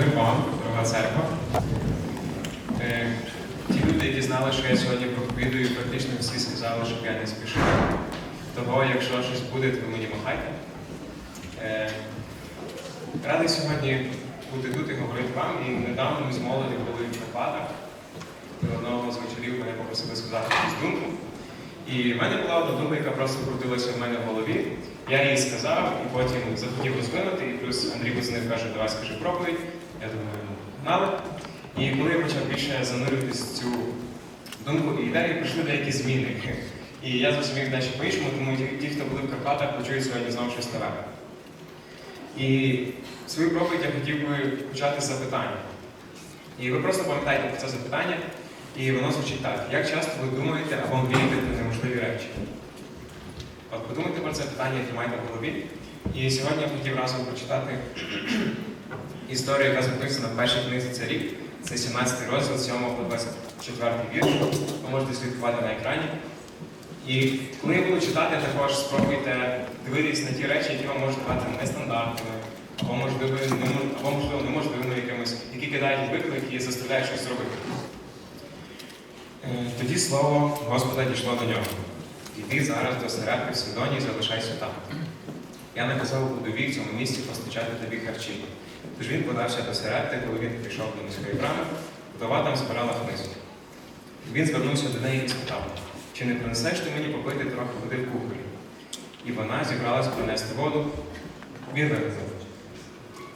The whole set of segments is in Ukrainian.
Мир вам, дорога церква. Е, Ті люди, які знали, що я сьогодні проповідую, практично всі сказали, щоб я не спішив. Того, якщо щось буде, то ви мені махайте. Е, Радий сьогодні бути тут і говорити вам. І недавно ми з молоді були в Карпатах. Одного з вечорів мене попросили сказати якусь думку. І в мене була одна думка, яка просто крутилася в мене в голові. Я її сказав і потім захотів розвинути, і плюс Андрій Кузинив каже, давай скажи проповідь. Я думаю, погнали. І коли я почав більше занурюватися в цю думку і ідеї, прийшли деякі зміни. І я зрозумів дещо по-іншому, тому ті, ті, хто були в Карпатах, почують сьогодні знову щось нове. І свою проповідь я хотів би почати з запитання. І ви просто пам'ятаєте про це запитання, і воно звучить так. Як часто ви думаєте або мрієте про неможливі речі? От подумайте про це питання, яке маєте в голові. І сьогодні я хотів разом прочитати історію, яка записана в першій книзі царів. Це 17 розділ, 7 по 24 вірш. Ви можете слідкувати на екрані. І коли я буду читати, також спробуйте дивитись на ті речі, які вам можуть давати нестандартними, або можливо, неможливими якимось, які кидають виклик і заставляють щось робити. Е, Тоді слово Господа дійшло до нього. Іди зараз до середки в Сидоні і залишайся там. Я наказав будові в цьому місці постачати тобі харчі. Тож він подався до середки, коли він прийшов до міської брами, вдова там збирала хмизу. Він звернувся до неї і спитав, чи не принесеш ти мені попити трохи води в кухарі? І вона зібралась принести воду. Він виразив.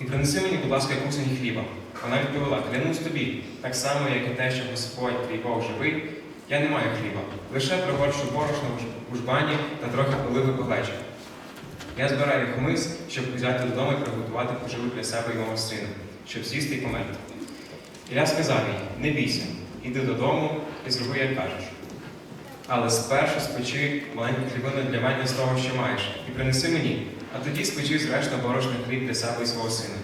І принеси мені, будь ласка, кусень хліба. Вона відповіла, клянусь тобі, так само, як і те, що Господь твій Бог живий, я не маю хліба, лише пригоршу борошна в жбані та трохи поливи повечі. Я збираю хмиз, щоб взяти додому і приготувати поживу для себе і мого сина, щоб з'їсти і померти. Ілля сказав їй, не бійся, іди додому і зроби, як кажеш. Але спершу спечи маленьку хлібину для мене з того, що маєш, і принеси мені, а тоді спечи зрешта борошна хліб для себе і свого сина.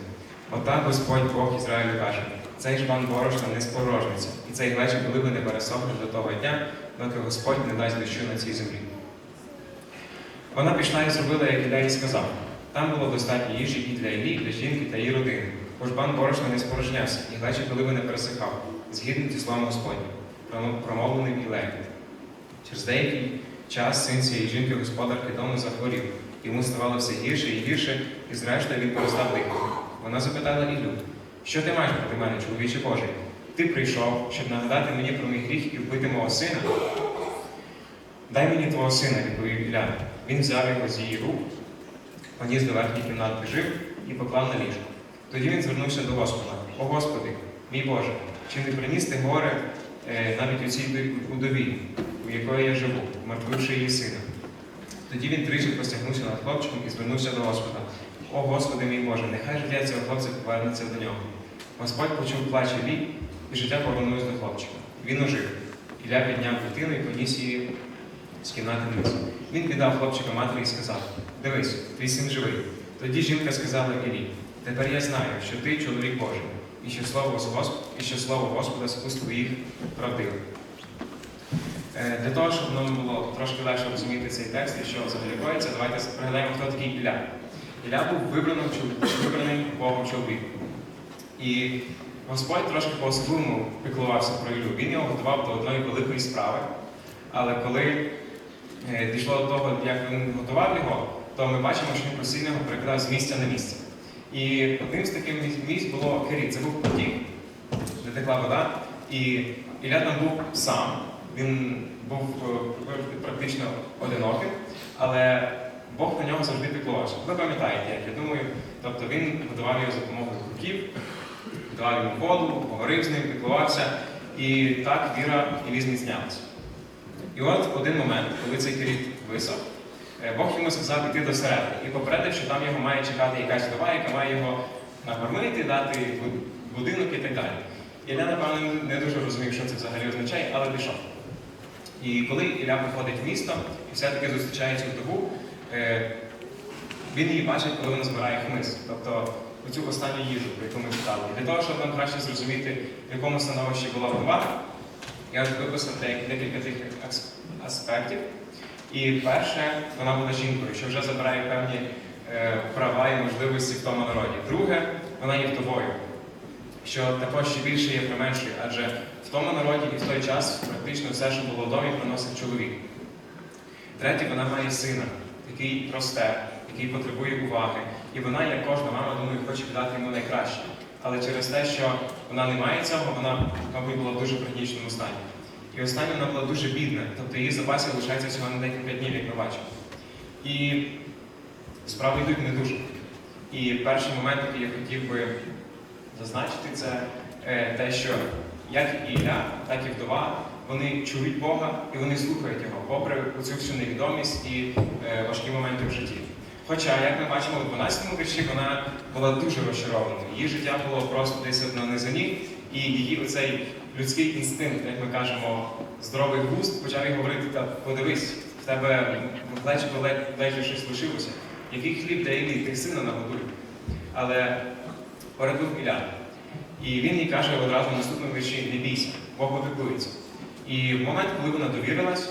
Отак Господь Бог Ізраїлю каже: цей жбан борошна не спорожниться, і цей глечик поливи не пересохне до того дня, доки Господь не дасть дощу на цій землі. Вона пішла і зробила, як Ілля їй сказав. Там було достатньо їжі і для Іллі, і для жінки та її родини. Бо жбан борошна не спорожнявся, і глечик поливи не пересихав, згідно зі словом Господнім, промовленим Ілеєм. Через деякий час син цієї жінки господарки дому захворів. Йому ставало все гірше і гірше, і зрештою він перестав дихати. Вона запитала Іллю, що ти маєш проти мене, чоловіче Божий? Ти прийшов, щоб нагадати мені про мій гріх і вбити мого сина? Дай мені твого сина, відповів Ілля. Він взяв його з її рук, поніс до верхньої кімнати жив і поклав на ліжко. Тоді він звернувся до Господа. О Господи, мій Боже, чи не приніс ти горе е, навіть у цій удові, у якої я живу, мертвивши її сина? Тоді він тричі простягнувся над хлопчиком і звернувся до Господа. О Господи мій Боже, нехай життя цього хлопця повернеться до нього. Господь почув плач Іллі, і життя повернулося до хлопчика. Він ожив. Ілля підняв дитину і поніс її з кімнати вниз. Він віддав хлопчика матері і сказав: Дивись, твій син живий. Тоді жінка сказала Іллі, тепер я знаю, що ти чоловік Божий, і що слово Госп... і що слово Господа з уст твоїх правдиве. Е, Для того, щоб нам було трошки легше розуміти цей текст і що взагалі давайте пригадаємо, хто такий Ілля. Ілля був вибраним, чол- вибраним Богом чоловіком. І Господь трошки по-особливому піклувався про Іллю. Він його готував до одної великої справи. Але коли дійшло до того, як він готував його, то ми бачимо, що він постійно його перекидав з місця на місце. І одним з таких місць- було Керіт. Це був потік, де текла вода. І Ілля там був сам. Він був е, практично одиноким, але Бог на нього завжди піклувався. Ви пам'ятаєте, як я думаю, тобто він готував його за допомогою круків, давав йому воду, говорив з ним, піклувався, і так віра і зміцнялася. І от один момент, коли цей керіт висох, е, Бог йому сказав іти до середини і попередив, що там його має чекати якась вдова, яка має його накормити, дати будинок і так далі. Ілля, напевно, не дуже розумів, що це взагалі означає, але пішов. І коли Ілля приходить в місто і все-таки зустрічає цю вдову, е, він її бачить, коли вона збирає хмиз, тобто оцю останню їжу, про яку ми читали. Для того, щоб нам краще зрозуміти, в якому становищі була вдова, я виписав декілька тих аспектів. І перше, вона була жінкою, що вже забирає певні е, права і можливості в тому народі. Друге, вона є вдовою. що також ще більше є применшує, адже в тому народі і в той час практично все, що було в домі, приносив чоловік. Третє, вона має сина, який росте, який потребує уваги. І вона, як кожна мама, думаю, хоче дати йому найкраще. Але через те, що вона не має цього, вона, мабуть, була в дуже пригніченому стані. І останнє вона була дуже бідна, тобто її запасів лишається всього на декілька днів, як ми бачимо. І справи йдуть не дуже. І перший момент, який я хотів би зазначити, це е, те, що як і Ілля, так і вдова, вони чують Бога і вони слухають його, попри цю всю невідомість і е, важкі моменти в житті. Хоча, як ми бачимо у 12 вірші, вона була дуже розчарована. Її життя було просто десь на низині, і її оцей людський інстинкт, як ми кажемо, здоровий густ, почав їй говорити, та подивись, в тебе в ледь щось лишилося. Який хліб для Іллі, ти сина нагодуй. Але порядок Ілля. І він їй каже одразу в наступному вірші, не бійся, Бог опікується. І в момент, коли вона довірилась,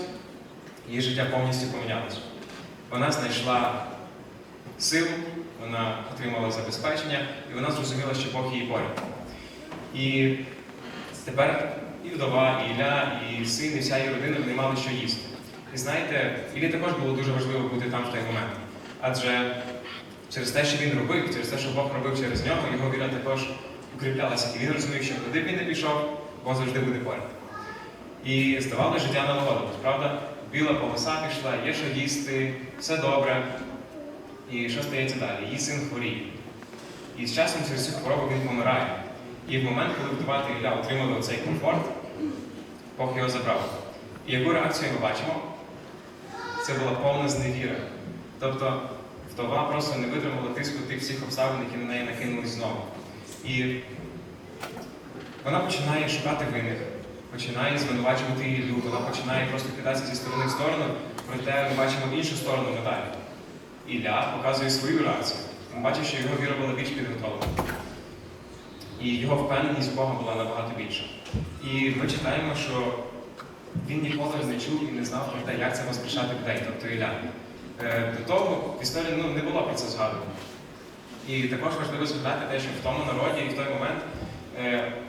її життя повністю помінялося. Вона знайшла силу, вона отримала забезпечення, і вона зрозуміла, що Бог її поряд. І тепер і вдова, і Ілля, і син, і вся її родина вони мали що їсти. І знаєте, Іллі також було дуже важливо бути там в той момент. Адже через те, що він робив, через те, що Бог робив через нього, його віра також укріплялася. І він розумів, що куди б він не пішов, Бог завжди буде поряд. І здавалося, життя налагодилось, правда? Біла полоса пішла, є що їсти, все добре. І що стається далі? Її син хворіє. І з часом через цю хворобу він помирає. І в момент, коли вдова та Ілля отримали цей комфорт, Бог його забрав. І яку реакцію ми бачимо? Це була повна зневіра. Тобто вдова просто не витримала тиску тих всіх обставин, які на неї накинулись знову. І вона починає шукати винних, починає звинувачувати Іллю, вона починає просто кидатися зі сторони в сторону, проте ми бачимо іншу сторону медалі. Ілля показує свою реакцію. Ми бачимо, що його віра була більш підготовлена. І його впевненість в Бога була набагато більша. І ми читаємо, що він ніколи не чув і не знав про те, як це воскрешати людей, тобто Ілля. Е, До того в історії ну, не було про це згадано. І також важливо згадати те, що в тому народі і в той момент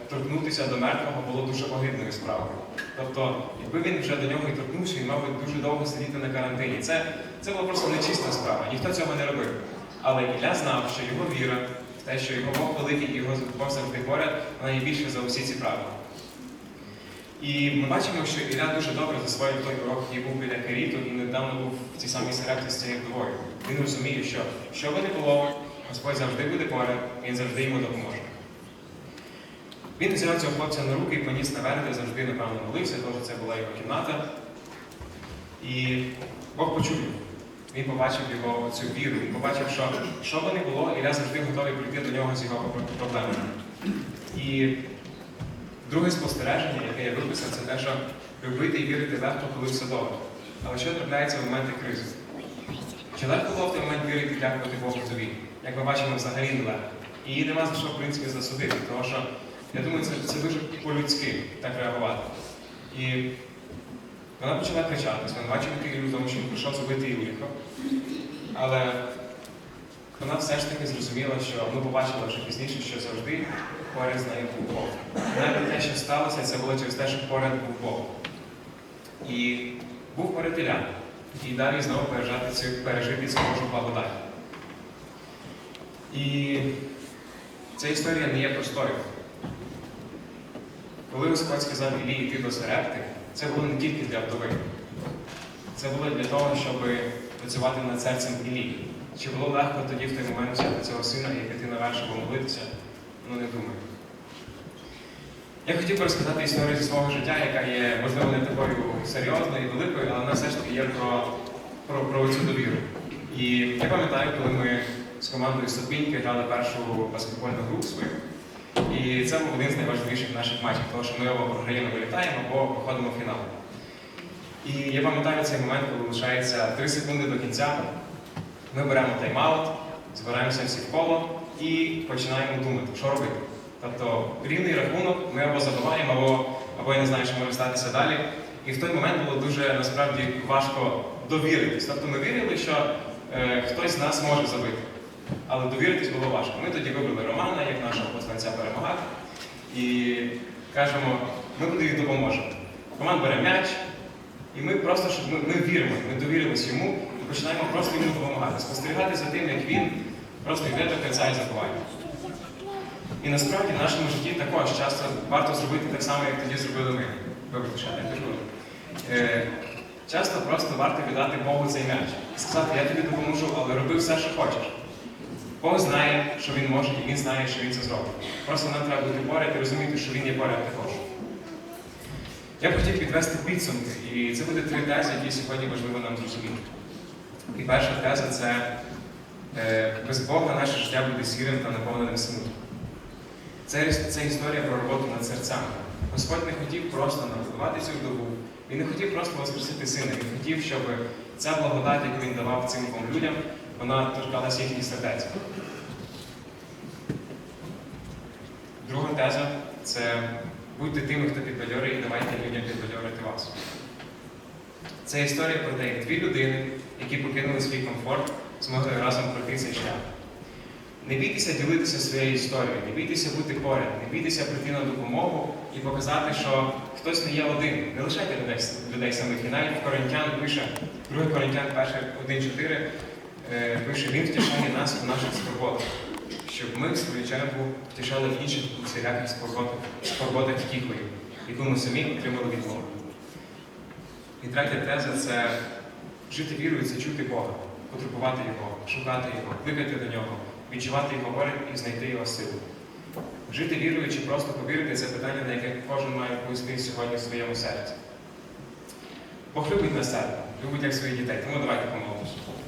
торкнутися до мертвого було дуже огидною справою. Тобто, якби він вже до нього і торкнувся, він би дуже довго сидіти на карантині. Це, це була просто нечиста справа, ніхто цього не робив. Але Ілля знав, що його віра, те, що його Бог великий і його Бог завжди поряд, вона є більше за усі ці правила. І ми бачимо, що Ілля дуже добре засвоїв той урок, який був біля Керіту, і недавно був в цій самій серепті з цією вдовою. Він розуміє, що що би не було, Господь завжди буде поряд, він завжди йому допоможе. Він взяв цього хлопця на руки і поніс наверх, де завжди, напевно, молився, тому що це була його кімната. І Бог почув його. Він побачив його цю віру, він побачив, що що би не було, Ілля завжди готовий прийти до нього з його проблемами. І друге спостереження, яке я виписав, це те, що любити і вірити легко, коли все добре. Але що трапляється в моменти кризи? Чи легко було в той момент вірити і дякувати Богу тобі? Як ми бачимо, взагалі не легко. І нема за що, в принципі, засудити, тому що я думаю, це, це дуже по-людськи так реагувати. І вона почала кричати, бачимо Іллю, тому що він прийшов зробити її лихо. Але вона все ж таки зрозуміла, що ми побачили вже пізніше, що завжди поряд з нею був Бог. Навіть те, що сталося, це було через те, що поряд був Бог. І був поряд. І далі знову пережити цю, пережити цю Божу благодать. І ця історія не є простою. Коли Господь сказав Іллі йти до Сарепти, це було не тільки для вдови. Це було для того, щоб працювати над серцем Іллі. Чи було легко тоді в той момент взяти цього сина і піти на вершого молитися? Ну не думаю. Я хотів би розказати історію зі свого життя, яка є, можливо, не такою серйозною і великою, але вона все ж таки є про, про, про цю довіру. І я пам'ятаю, коли ми з командою Сопіньки грали першу баскетбольну гру свою. І це був один з найважливіших наших матчів, тому що ми або програємо, вилітаємо, або виходимо в фінал. І я пам'ятаю цей момент, коли лишається 3 секунди до кінця. Ми беремо тайм-аут, збираємося всі в коло і починаємо думати, що робити. Тобто рівний рахунок, ми або забуваємо, або, або я не знаю, що може статися далі. І в той момент було дуже насправді важко довіритись. Тобто ми вірили, що е, хтось з нас може забити. Але довіритись було важко. Ми тоді вибрали Романа як нашого посланця перемагати. і кажемо, ми тобі допоможемо. Команд бере м'яч, і ми просто щоб ми, ми віримо, ми довірились йому і починаємо просто йому допомагати, спостерігати за тим, як він просто йде до кінця і забуває. І насправді в нашому житті також часто варто зробити так само, як тоді зробили ми. Вибачте, ще кажу. Е, часто просто варто віддати Богу цей м'яч. Сказати, я тобі допоможу, але роби все, що хочеш. Бог знає, що він може, і він знає, що він це зробить. Просто нам треба бути поряд і розуміти, що він є поряд також. Я б хотів підвести підсумки, і це буде три тези, які сьогодні важливо нам зрозуміти. І перша теза це е, без Бога наше життя буде сірим та наповненим смутком. Це, це історія про роботу над серцями. Господь не хотів просто нагодувати цю вдову, він не хотів просто воскресити сина, він хотів, щоб ця благодать, яку він давав цим людям, вона торкалася їхніх сердець. Друга теза це будьте тими, хто підбадьорить, і давайте людям підбадьорити вас. Це історія про те, як дві людини, які покинули свій комфорт, змогли разом пройти цей шлях. Не бійтеся ділитися своєю історією, не бійтеся бути поряд, не бійтеся прийти на допомогу і показати, що хтось не є один. Не лишайте людей, людей самих. І навіть Коринтян пише, 2 Коринтян 1.4 е, пише, він втішає нас у наших скорботах, щоб ми, в свою чергу, втішали інших у всіляких скорботах, скорботах втіхою, яку ми самі отримали від Бога. І третя теза це жити вірою, це чути Бога, потребувати Його, шукати Його, кликати до нього, відчувати Його поряд і знайти Його силу. Жити вірою чи просто повірити це питання, на яке кожен має відповісти сьогодні в своєму серці. Бог любить нас себе, любить як своїх дітей, тому давайте помолимося.